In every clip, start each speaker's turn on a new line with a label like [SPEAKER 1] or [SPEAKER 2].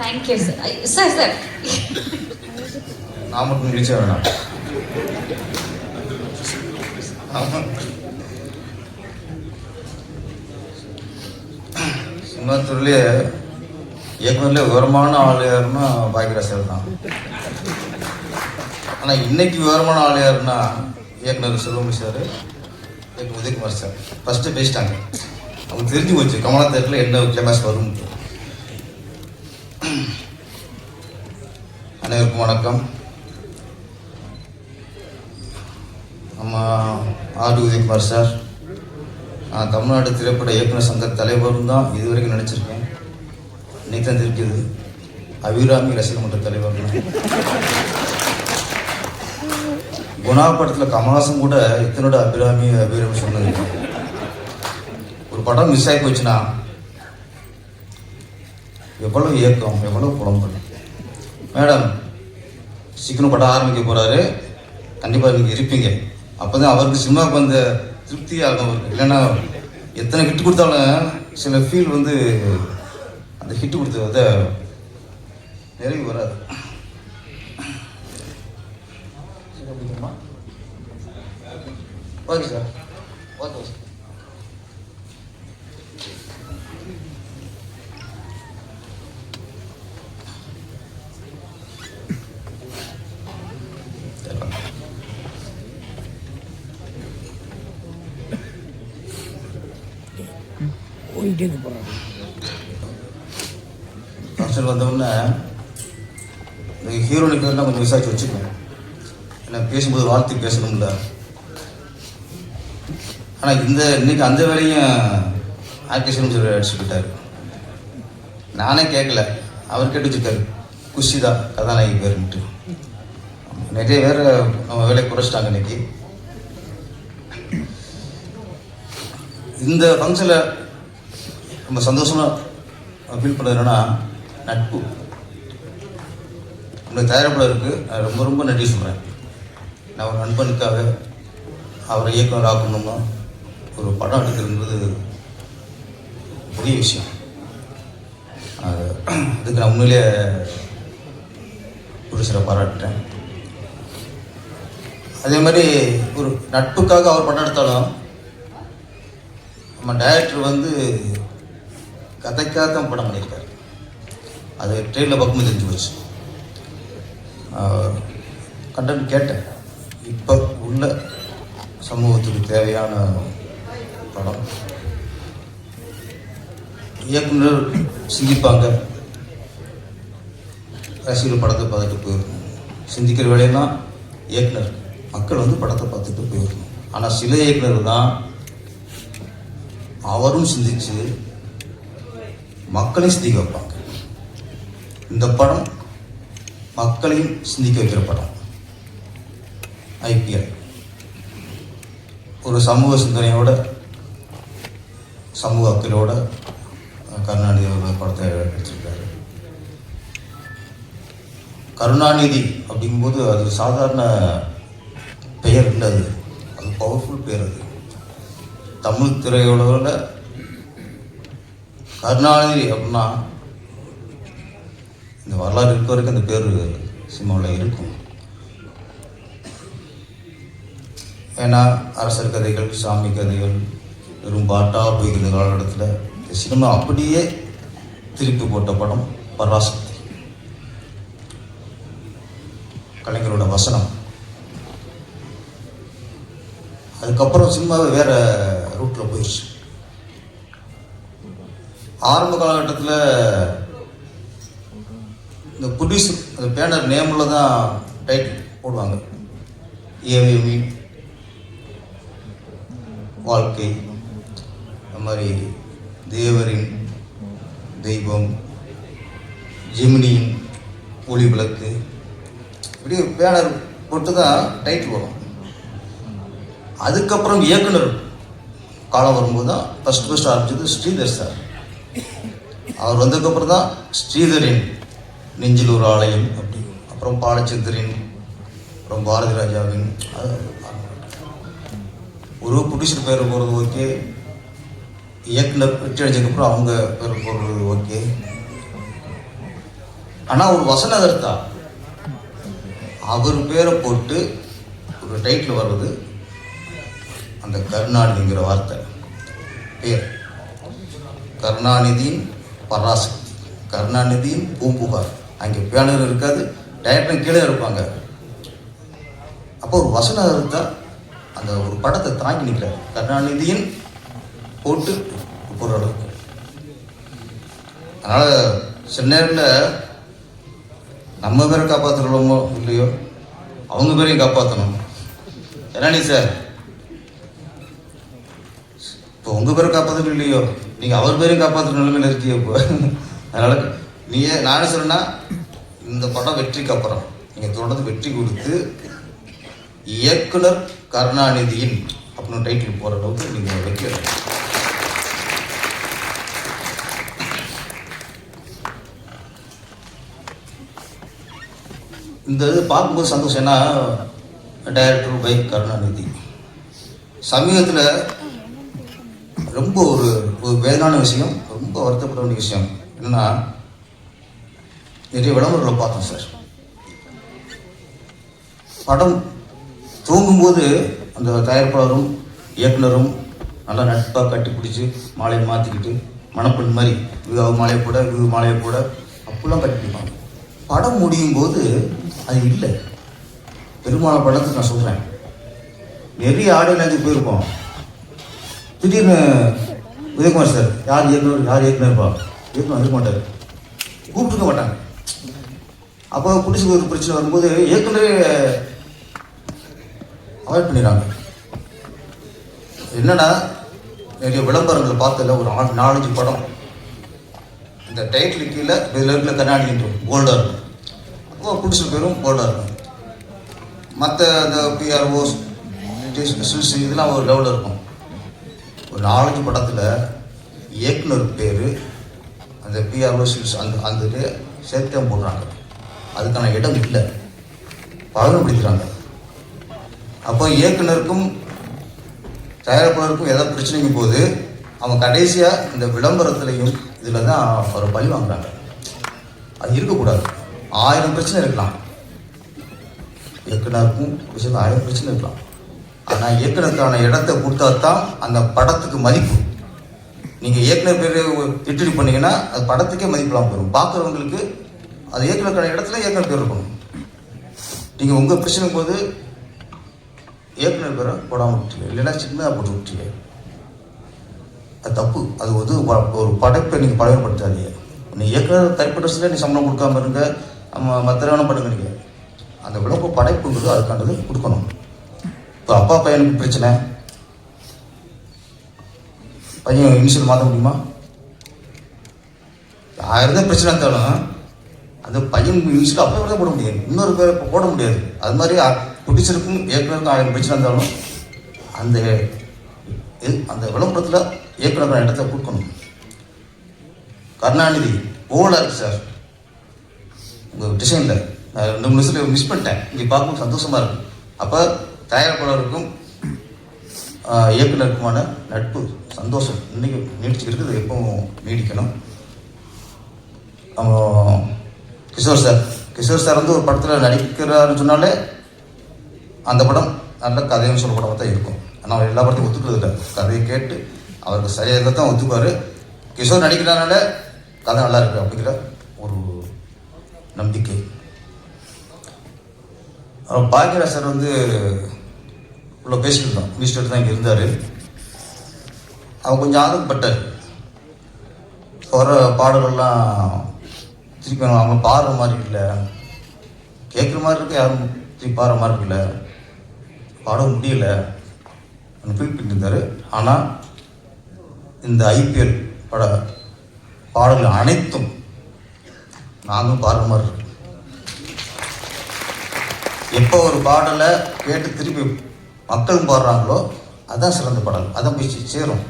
[SPEAKER 1] Thank you sir sir sir
[SPEAKER 2] நான் மட்டும் வேணாம். ஆமா. சினிமாத்துறையிலே இயக்குனர்லேயே விவரமான ஆள் யாருன்னா பாக்கியராஜர் தான். ஆனால் இன்னைக்கு விவரமான ஆள் யாருன்னா இயக்குனர் செல்வமணி சார் இயக்குனர் உதயகுமார் சார் ஃபஸ்ட்டு பேசிட்டாங்க அவங்க தெரிஞ்சு போச்சு. கமலா தேட்டரில் என்ன கிளைமேக்ஸ் வரும் அனைவருக்கும் வணக்கம். நம்ம ஆர் உதயகுமார் சார். நான் தமிழ்நாடு திரைப்பட இயக்குனர் சங்க தலைவரும் தான் இது வரைக்கும் நினச்சிருக்கேன் இன்னைக்கு தான் தெரிஞ்சது அபிராமி ரசிகர் மன்ற தலைவர் குணா படத்தில் கமலாசன் கூட இத்தனோட அபிராமி அபிராமி சொன்னது. ஒரு படம் மிஸ் ஆகி போச்சுன்னா எவ்வளவு இயக்கம் எவ்வளவு புலம்பல். மேடம் சீக்கிரம் படம் ஆரம்பிக்க போறாரு. கண்டிப்பாக நீங்கள் இருப்பீங்க. அப்போ தான் அவருக்கு சினிமாவுக்கு வந்த திருப்தியாகும் அவருக்கு. இல்லைன்னா எத்தனை ஹிட் கொடுத்தாலும் சில ஃபீல் வந்து அந்த ஹிட் கொடுத்த நிறைவு வராது. ஓகே சார் ஓகே சரி.
[SPEAKER 3] போயிட்டே போகிறாங்க
[SPEAKER 2] ஃபங்க்ஷன் வந்தவுடனே இந்த ஹீரோனுக்கு நான் கொஞ்சம் விசாரிச்சு வச்சுக்கணும். ஏன்னா பேசும்போது வாழ்த்து பேசணும்ல. ஆனால் இந்த இன்னைக்கு அந்த வேலையும் ஆர்கேஷன் சொல்லி அடிச்சுக்கிட்டாரு நானே கேட்கல அவர் கேட்டு வச்சுருக்காரு. குஷிதா கதாநாயகி பேருன்ட்டு. நிறைய பேர் நம்ம வேலையை குறைச்சிட்டாங்க இன்னைக்கு. இந்த ஃபங்க்ஷனில் ரொம்ப சந்தோஷமாக ஃபீல் பண்ணது என்னென்னா நட்பு. நம்மளுக்கு தயாரிப்பாளருக்கு நான் ரொம்ப ரொம்ப நன்றி சொல்கிறேன் நான் ஒரு நண்பனுக்காக அவரை இயக்குனர் ஆக்கணும்னா ஒரு படம் எடுக்கிறதுன்றது பெரிய விஷயம். அது அதுக்கு நான் உண்மையிலேயே ஒரு சில பாராட்டுறேன். அதே மாதிரி ஒரு நட்புக்காக அவர் படம் எடுத்தாலும் நம்ம டைரக்டர் வந்து கதைக்காக தான் படம் பண்ணியிருக்காரு. அது ட்ரெயினில் பக்கமும் தெரிஞ்சு போச்சு. கண்டென்ட் கேட்டேன். இப்போ உள்ள சமூகத்துக்கு தேவையான படம். இயக்குனர் சிந்திப்பாங்க. ரசிகர் படத்தை பார்த்துட்டு போயிருக்கணும் சிந்திக்கிற வேலையெல்லாம் இயக்குனர். மக்கள் வந்து படத்தை பார்த்துட்டு போயிருக்கணும் ஆனால் சில இயக்குனர் தான் அவரும் சிந்திச்சு மக்களையும் சிந்திக்க வைப்பாங்க. இந்த படம் மக்களையும் சிந்திக்க வைக்கிற படம். ஐபிஎல். ஒரு சமூக சிந்தனையோட சமூக அக்கறையோட கருணாநிதி அவர்கள் படத்தை எடுத்திருக்காரு. கருணாநிதி அப்படிங்கும்போது அது சாதாரண பெயர் இல்லை அது. அது பவர்ஃபுல் பெயர் அது. தமிழ் திரையுலகில் கருணாநிதி அப்படின்னா இந்த வரலாறு இருக்க வரைக்கும் அந்த பேர் சினிமாவில் இருக்கும். ஏன்னா அரசர் கதைகள் சாமி கதைகள் வெறும் பாட்டா போய்கிற காலகட்டத்தில் இந்த சினிமா அப்படியே திருப்பி போட்ட படம் பராசக்தி. கலைஞரோட வசனம். அதுக்கப்புறம் சினிமாவை வேற ரூட்டில் போயிடுச்சு ஆரம்ப காலகட்டத்தில் இந்த ப்ரொடியூசர் அந்த பேனர் நேமில் தான் டைட்டில் போடுவாங்க ஏவிஎமி வாழ்க்கை அந்த மாதிரி தேவரின் தெய்வம் ஜெமினியின் ஒளி விளக்கு இப்படி பேனர் போட்டு தான் டைட்டில் வரும். அதுக்கப்புறம் இயக்குனர் காலம் வரும்போது தான் ஃபஸ்ட் ஃபஸ்ட் ஆரம்பிச்சது ஸ்ரீதர் சார். அவர் வந்ததுக்கப்புறம் தான் ஸ்ரீதரின் நெஞ்சில் ஒரு ஆலயம் அப்படி. அப்புறம் பாலச்சந்திரன் அப்புறம் பாரதி ராஜாவின் அது ஒரு ப்ரொடியூசர் பேர் போகிறது ஓகே. இயக்குனர் வெற்றி அடைஞ்சதுக்கப்புறம் அவங்க பேர் போடுறது ஓகே. ஆனால் ஒரு வசன கருத்தா அவர் பேரை போட்டு ஒரு டைட்டில் வர்றது அந்த கருணாநிதிங்கிற வார்த்தை. பேர். கருணாநிதியின் பராசக்தி கருணாநிதியின் பூம்புகார். அங்கே பேனர் இருக்காது டைரக்டர் கீழே இருப்பாங்க. அப்போ ஒரு வசனம் இருந்தால் அந்த ஒரு படத்தை தாங்கி நிற்கிறார் கருணாநிதியின் போட்டு போடுற அளவுக்கு. அதனால் சில நேரத்தில் நம்ம பேரை காப்பாற்றுறோமோ இல்லையோ அவங்க பேரையும் காப்பாற்றணும் கருணாநிதி சார்? இப்போ உங்கள் பேரை காப்பாற்றணும் இல்லையோ? நீங்கள் அவர் பேரையும் காப்பாற்றுற நிலைமையில் இருக்கீங்க இப்போ. அதனால் நீங்கள் நானே சொன்னா இந்த படம் வெற்றிக்கு அப்புறம் நீங்கள் தொடர்ந்து வெற்றி கொடுத்து இயக்குனர் கருணாநிதியின் அப்படின்னு டைட்டில் போகிற அளவுக்கு நீங்கள் வைக்கணும் இந்த இது பார்க்கும்போது சந்தோஷம். ஏன்னா டைரக்டர் பை கருணாநிதி. சமீபத்தில் ரொம்ப ஒரு ஒரு வேதனான விஷயம் ரொம்ப வருத்தப்பட வேண்டிய விஷயம். என்னன்னா நிறைய விளம்பரங்களை பார்த்தோம் சார். படம் தூங்கும்போது அந்த தயாரிப்பாளரும் இயக்குனரும் நல்லா நட்பாக கட்டி பிடிச்சி மாலையை மாற்றிக்கிட்டு மணப்பெண் மாதிரி இது அவ மாலையை போட இது மாலையை போட அப்படிலாம் கட்டிப்பாங்க படம் முடியும் போது அது இல்லை. பெருமாள் படத்துக்கு நான் சொல்கிறேன் நிறைய ஆடியோ லாங்குவேஜ் போயிருக்கோம் திடீர்னு உதயகுமார் சார் யார் இயக்குனர் யார் இயக்குனர்ப்பா? இயக்குனர் இருக்க மாட்டார். கூப்பிட்டுக்க மாட்டாங்க. அப்போ பிடிச்சி ஒரு பிரச்சனை வரும்போது இயக்குனரே அவாய்ட் பண்ணிடுறாங்க. என்னன்னா நிறைய விளம்பரங்களை பார்த்ததில்ல ஒரு ஆறு நாலஞ்சு படம். இந்த டைட்டில் கீழே இதில் இருக்கிற கண்ணாடி கோல்டாக இருக்கும். அப்போ பிடிச்ச பேரும் கோல்டாக இருக்கும் மற்ற இந்த பிஆர்ஓஸ் இதெல்லாம் ஒரு லெவலில் இருக்கும். ஒரு நாலஞ்சு படத்தில் இயக்குனர் பேர் அந்த பிஆர்ஓ சில்ஸ் அந்த அந்த சேர்த்தே போடுறாங்க. அதுக்கான இடம் இல்லை. பழகப்படுத்துகிறாங்க அப்போ இயக்குனருக்கும் தயாரிப்பாளருக்கும் ஏதாவது பிரச்சனைங்க போது அவன் கடைசியாக இந்த விளம்பரத்துலையும் இதில் தான் ஒரு பழி வாங்குறாங்க. அது இருக்கக்கூடாது. ஆயிரம் பிரச்சனை இருக்கலாம். இயக்குனருக்கும் விஷயம் ஆயிரம் பிரச்சனை இருக்கலாம். நான் இயக்குனருக்கான இடத்த கொடுத்தா தான் அந்த படத்துக்கு மதிப்பு. நீங்கள் இயக்குனர் பேர் இட்டுடி பண்ணீங்கன்னா அது படத்துக்கே மதிப்பெல்லாம் போயிடும். பார்க்குறவங்களுக்கு அது இயக்குனருக்கான இடத்துல இயக்குனர் பேர் இருக்கணும். நீங்கள் உங்கள் பிரச்சனை போது இயக்குனர் பேரை போடாமல் விட்டீங்க இல்லைன்னா சின்னதாக போட்டு விட்டீங்க அது தப்பு. அது வந்து ஒரு படைப்பை நீங்கள் பழகப்படுத்தாதீங்க நீ இயக்குனர் தனிப்பட்ட நீ சம்பளம் கொடுக்காம இருங்க. நம்ம மற்ற வேணும் பண்ணுங்க நீங்கள் அந்த விளம்பர படைப்புங்கிறது அதுக்கானது கொடுக்கணும். இப்போ அப்பா பையனுக்கு பிரச்சனை. பையன் இனிஷியல் மாற்ற முடியுமா? ஆயிரம் தான் பிரச்சனை இருந்தாலும் அந்த பையனுக்கு இனிஷியல் அப்பா தான் போட முடியாது. இன்னொரு பேர் இப்போ போட முடியாது. அது மாதிரி ப்ரொடியூசருக்கும் இயக்குனருக்கும் ஆயிரம் பிரச்சனை இருந்தாலும் அந்த அந்த விளம்பரத்தில் இயக்குனருக்கான இடத்த கொடுக்கணும். கருணாநிதி ஓலாக இருக்கு சார் உங்கள் டிசைனில் நான் ரெண்டு மூணு நிமிஷத்தில் மிஸ் பண்ணிட்டேன். இங்கே பார்க்கும்போது சந்தோஷமாக இருக்கும் அப்போ தயாரிப்பாளருக்கும் இயக்குனருக்குமான நட்பு சந்தோஷம் இன்னைக்கு நீடிச்சு இருக்குது. எப்பவும் நீடிக்கணும். கிஷோர் சார். கிஷோர் சார் வந்து ஒரு படத்தில் நடிக்கிறாருன்னு சொன்னாலே அந்த படம் நல்ல கதைன்னு சொல்ல படமாக தான் இருக்கும். ஆனால் அவர் எல்லா படத்தையும் ஒத்துக்கிறது இல்லை. கதையை கேட்டு அவருக்கு சரியாக தான் ஒத்துக்குவார் கிஷோர் நடிக்கிறனால கதை நல்லா இருக்கு அப்படிங்கிற ஒரு நம்பிக்கை. அப்புறம் பாக்யராஜ் சார் வந்து உள்ள பேசிட்டு இருந்தோம் மினிஸ்டர் தான் இங்கே இருந்தார். அவன் கொஞ்சம் ஆர்வப்பட்டார். வர பாடல்கள்லாம் திருப்பி அவங்க பாடுற மாதிரி இல்லை. கேட்குற மாதிரி இருக்கு யாரும் திருப்பி பாடுற மாதிரி இருக்குல்ல. பாட முடியல. ஃபீல் பண்ணியிருந்தார் ஆனால் இந்த ஐபிஎல் பட பாடல்கள் அனைத்தும் நாங்களும் பாடுற மாதிரி இருக்கு. எப்போ ஒரு பாடலை கேட்டு திருப்பி மக்களும் பாடுறாங்களோ அதுதான் சிறந்த பாடல். அதான் போய் சே- சேரும்.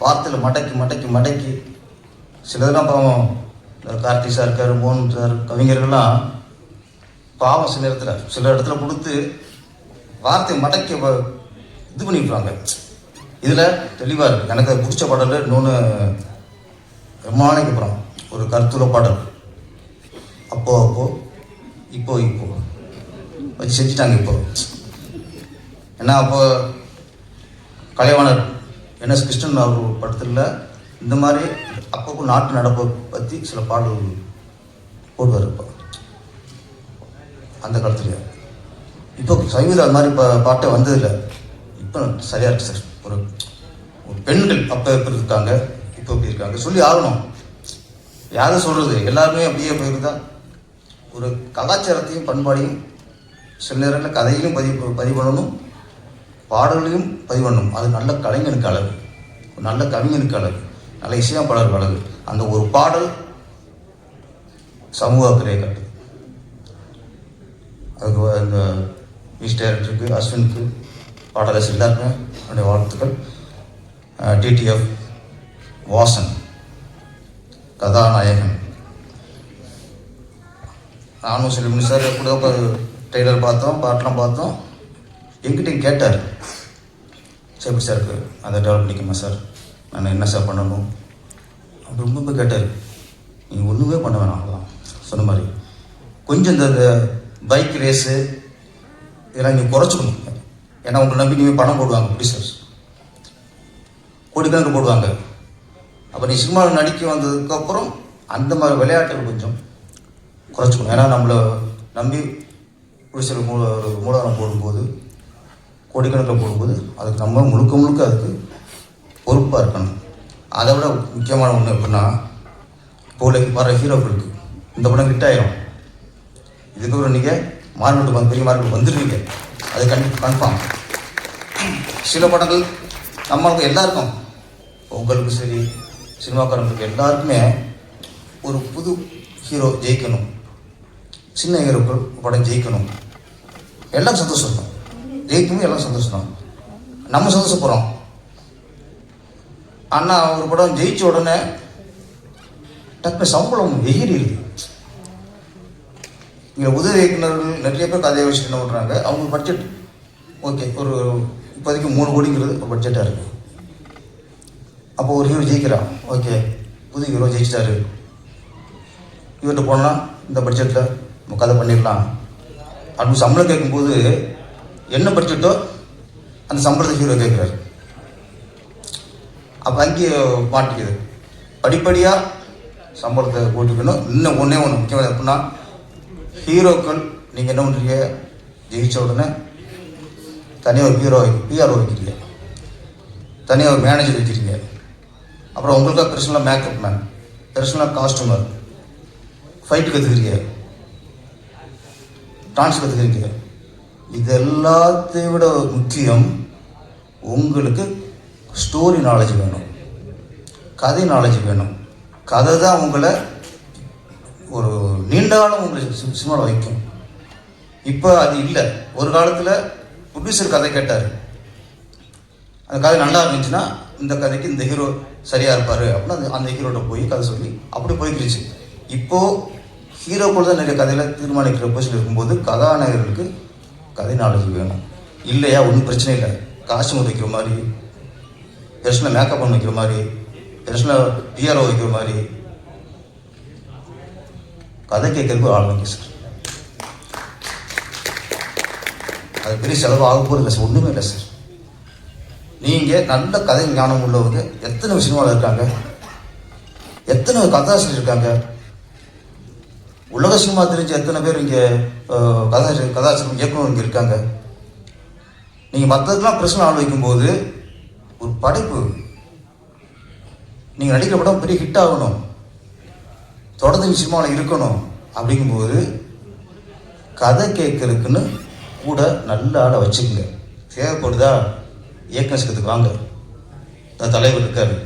[SPEAKER 2] வார்த்தையில் மடக்கி மடக்கி மடக்கி. சிலதெல்லாம் பாவம். கார்த்திக் சார் இருக்கார் மோகன் சார் கவிஞர்கள்லாம் பாவம் சில இடத்துல. சில இடத்துல கொடுத்து வார்த்தை மடக்கி இது பண்ணிவிட்றாங்க இதில் தெளிவாக இருக்குது எனக்கு அது பிடிச்ச பாடல் இன்னொன்று ரொம்ப நாளைக்கு அப்புறம் ஒரு கருத்துள்ள பாடல். அப்போ அப்போ இப்போ இப்போ. வச்சு செஞ்சுட்டாங்க இப்போ. ஏன்னா அப்போ கலைவாணர் என்எஸ் கிருஷ்ணன் அவர் படத்தில் இந்த மாதிரி அப்பப்போ நாட்டு நடப்பை பற்றி சில பாடல்கள் போடுவார் இப்போ அந்த காலத்துலேயே? இப்போ சைவீல் அது மாதிரி பா பாட்டை வந்ததில்லை. இப்போ சரியாக இருக்கு சார். ஒரு ஒரு பெண்கள் அப்போ எப்படி இருக்காங்க இப்போ எப்படி இருக்காங்க சொல்லி ஆகணும். யாரும் சொல்கிறது எல்லாருமே அப்படியே போயிருந்தா ஒரு கலாச்சாரத்தையும் பண்பாடையும் சில நேரங்களில் கதையிலும் பதிவு பதிவு பண்ணணும். பாடல்களையும் பதிவு பண்ணும் அது நல்ல கலைஞனுக்கு அழகு. நல்ல கவிஞனுக்கு அழகு. நல்ல இசையமைப்பாளருக்கு அழகு. அந்த ஒரு பாடல் சமூக அக்கறையை காட்டுது. அதுக்கு இந்த மிஸ் டைரக்டருக்கு அஸ்வினுக்கு பாடலாசிரியர் எல்லாருமே என்னுடைய வாழ்த்துக்கள். டிடிஎஃப் வாசன் கதாநாயகன். நானும் செல்வமணி சார் கூட ஒரு ட்ரெய்லர் பார்த்தோம் பாட்டெலாம் பார்த்தோம். எங்கிட்டையும் கேட்டார். சரி எப்படி சார் இருக்குது அதை டெவலப் பண்ணிக்கணுமா சார் நான் என்ன சார் பண்ணணும்? அப்படி ரொம்ப ரொம்ப கேட்டார். நீங்கள் ஒன்றுமே பண்ண வேணாம் அவ்வளோதான் சொன்ன மாதிரி. கொஞ்சம் இந்த பைக் ரேஸு இதெல்லாம் நீங்கள் குறைச்சிக்கணும். ஏன்னா உங்களை நம்பி நீங்கள் பணம் போடுவாங்க ப்ரொடியூசர்ஸ் கோடிக்கணக்கு போடுவாங்க. அப்போ நீ சினிமாவில் நடிக்க வந்ததுக்கப்புறம் அந்த மாதிரி விளையாட்டுகள் கொஞ்சம் குறைச்சிக்கணும். ஏன்னா நம்மளை நம்பி ப்ரொடியூசர் மூல ஒரு மூலதனம் போடும்போது கோடிக்கணக்கில் போடும்போது அதுக்கு நம்ம முழுக்க முழுக்க அதுக்கு பொறுப்பாக இருக்கணும். அதை விட முக்கியமான ஒன்று எப்படின்னா இப்போ உள்ள வர ஹீரோக்களுக்கு இந்த படம் ஹிட் ஆயிரும். இதுக்கப்புறம் நீங்கள் மார்க்கெட்டு வந்து பெரிய மார்க்கெட் வந்துடுவீங்க அது கண் கன்ஃபார்ம் சில படங்கள் நம்மளுக்கு எல்லாருக்கும் உங்களுக்கு சரி சினிமாக்காரங்களுக்கு எல்லாருக்குமே ஒரு புது ஹீரோ ஜெயிக்கணும். சின்ன ஹீரோக்கள் படம் ஜெயிக்கணும். எல்லாம் சந்தோஷம் ஜெயிக்குமே எல்லாம் சந்தோஷம் நம்ம சந்தோஷப்படுறோம். அண்ணா ஒரு படம் ஜெயிச்ச உடனே டக்கு சம்பளம் எகிரிடுது இங்கே உதவி இயக்குனர்கள் நிறைய பேர் கதையை வச்சு என்ன பண்ணுறாங்க அவங்க பட்ஜெட் ஓகே ஒரு இப்போதைக்கு மூணு கோடிங்கிறது ஒரு பட்ஜெட்டாக இருக்குது அப்போ ஒரு ஹீரோ ஜெயிக்கிறான் ஓகே புது ஹீரோ ஜெயிச்சிட்டாரு. இவர்கிட்ட போனால் இந்த பட்ஜெட்டில் நம்ம கதை பண்ணிடலாம். அப்படின்னு சம்பளம் கேட்கும்போது என்ன பட்ஜெட்டோ அந்த சம்பளத்தை ஹீரோ கேட்குறாரு. அப்போ அங்கேயே மாட்டிக்குது. படிப்படியாக சம்பளத்தை போட்டுக்கணும். இன்னும் ஒன்றே ஒன்று முக்கியமாக எப்படின்னா ஹீரோக்கள் நீங்கள் என்ன பண்ணுறீங்க ஜெயிச்ச உடனே தனியாக ஒரு ஹீரோ பிஆர்ஓ வைக்கிறீங்க தனியாக ஒரு மேனேஜர் வைக்கிறீங்க. அப்புறம் உங்களுக்காக பர்சனலாக மேக்கப் மேன் பர்சனலாக காஸ்டியூமர் ஃபைட்டு கற்றுக்கிறீங்க டான்ஸ் கற்றுக்கிறீங்க இதெல்லாத்தை விட முக்கியம் உங்களுக்கு ஸ்டோரி நாலேஜ் வேணும். கதை நாலேஜ் வேணும். கதை தான் உங்களை ஒரு நீண்ட காலம் உங்களை சி- வைக்கும். இப்போ அது இல்லை. ஒரு காலத்தில் ப்ரொடியூசர் கதை கேட்டார். அந்த கதை நல்லா இருந்துச்சுன்னா இந்த கதைக்கு இந்த ஹீரோ சரியாக இருப்பார் அப்படின்னு அந்த அந்த ஹீரோட போய் கதை சொல்லி அப்படி போய்க்கிருச்சு. இப்போது ஹீரோக்குள்ள தான் நிறைய கதையில் தீர்மானிக்கிற பொசிஷன் இருக்கும்போது கதாநாயகர்களுக்கு கதை நாலேஜ் வேணும். இல்லையா? ஒன்றும் பிரச்சனை இல்லை. காஸ்டியூம் வைக்கிற மாதிரி பெர்சனல் மேக்கப் பண்ண வைக்கிற மாதிரி பெர்சனல் பிஆர்ஓ வைக்கிற மாதிரி. கதை கேட்கறதுக்கு ஒரு ஆள் வைக்க சார் அது பெரிய செலவு ஆக போகிறது இல்லை சார் ஒன்றுமே இல்லை சார் நீங்கள் நல்ல கதை ஞானம் உள்ளவங்க எத்தனை சினிமாவில் இருக்காங்க? எத்தனை கதாசிரியர் இருக்காங்க? உலக சினிமா தெரிஞ்ச எத்தனை பேர் இங்கே கதாச்சி கதாசிரியர் இயக்குனர் இங்கே இருக்காங்க? நீங்கள் மற்றதுலாம் பிரச்சனை ஆள் வைக்கும்போது ஒரு படைப்பு. நீங்கள் நடிக்கிற படம் பெரிய ஹிட் ஆகணும். தொடர்ந்து சினிமாவில் இருக்கணும். அப்படிங்கும்போது கதை கேட்கறதுக்குன்னு கூட நல்ல ஆளை வச்சுக்கோங்க. தேவைப்படுதா? இயக்கத்துக்கு வாங்க. தலைவர் இருக்காரு.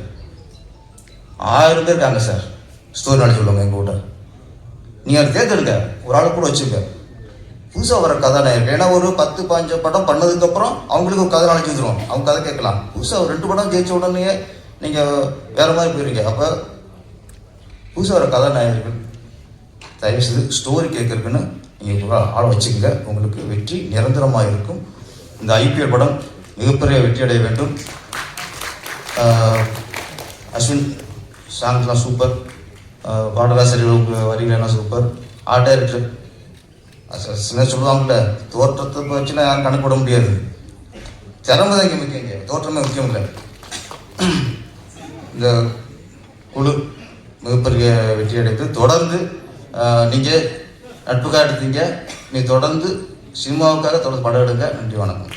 [SPEAKER 2] ஆயிரம் பேர் இருக்காங்க சார். ஸ்டோரி நாலேஜ் உள்ளவங்க எங்கள் கூட. நீங்கள் அதை கேட்குறீங்க. ஒரு ஆளை கூட வச்சுங்க. புதுசாக வர கதாநாயகர் ஏன்னா ஒரு பத்து பாஞ்சு படம் பண்ணதுக்கப்புறம் அவங்களுக்கு ஒரு கதை நாளைக்கு வந்துடும் அவங்க கதை கேட்கலாம். புதுசாக ஒரு ரெண்டு படம் ஜெயிச்ச உடனே நீங்கள் வேறு மாதிரி போயிருங்க அப்போ புதுசாக வர கதாநாயகர்கள் தயவுசெய்து ஸ்டோரி கேட்குறதுக்குன்னு நீங்கள் ஒரு ஆளை வச்சுக்கோங்க. உங்களுக்கு வெற்றி நிரந்தரமாக இருக்கும். இந்த ஐபிஎல் படம் மிகப்பெரிய வெற்றி அடைய வேண்டும். அஸ்வின் சாங்ஸ்லாம் சூப்பர் பாடலாசிரியர்களுக்கு வரிகள் சூப்பர் ஆர்ட் டைரக்டர் சின்ன சொல்லுவாங்கல்ல தோற்றத்தை வச்சுலாம் யாரும் கணக்கு போட முடியாது. திறமை தான் இங்கே முக்கியம் தோற்றமே முக்கியம் இல்லை. இந்த குழு மிகப்பெரிய வெற்றி அடைத்து தொடர்ந்து நீங்கள் நட்புக்காக எடுத்தீங்க. நீ தொடர்ந்து சினிமாவுக்காக தொடர்ந்து படம் எடுங்க. நன்றி வணக்கம்.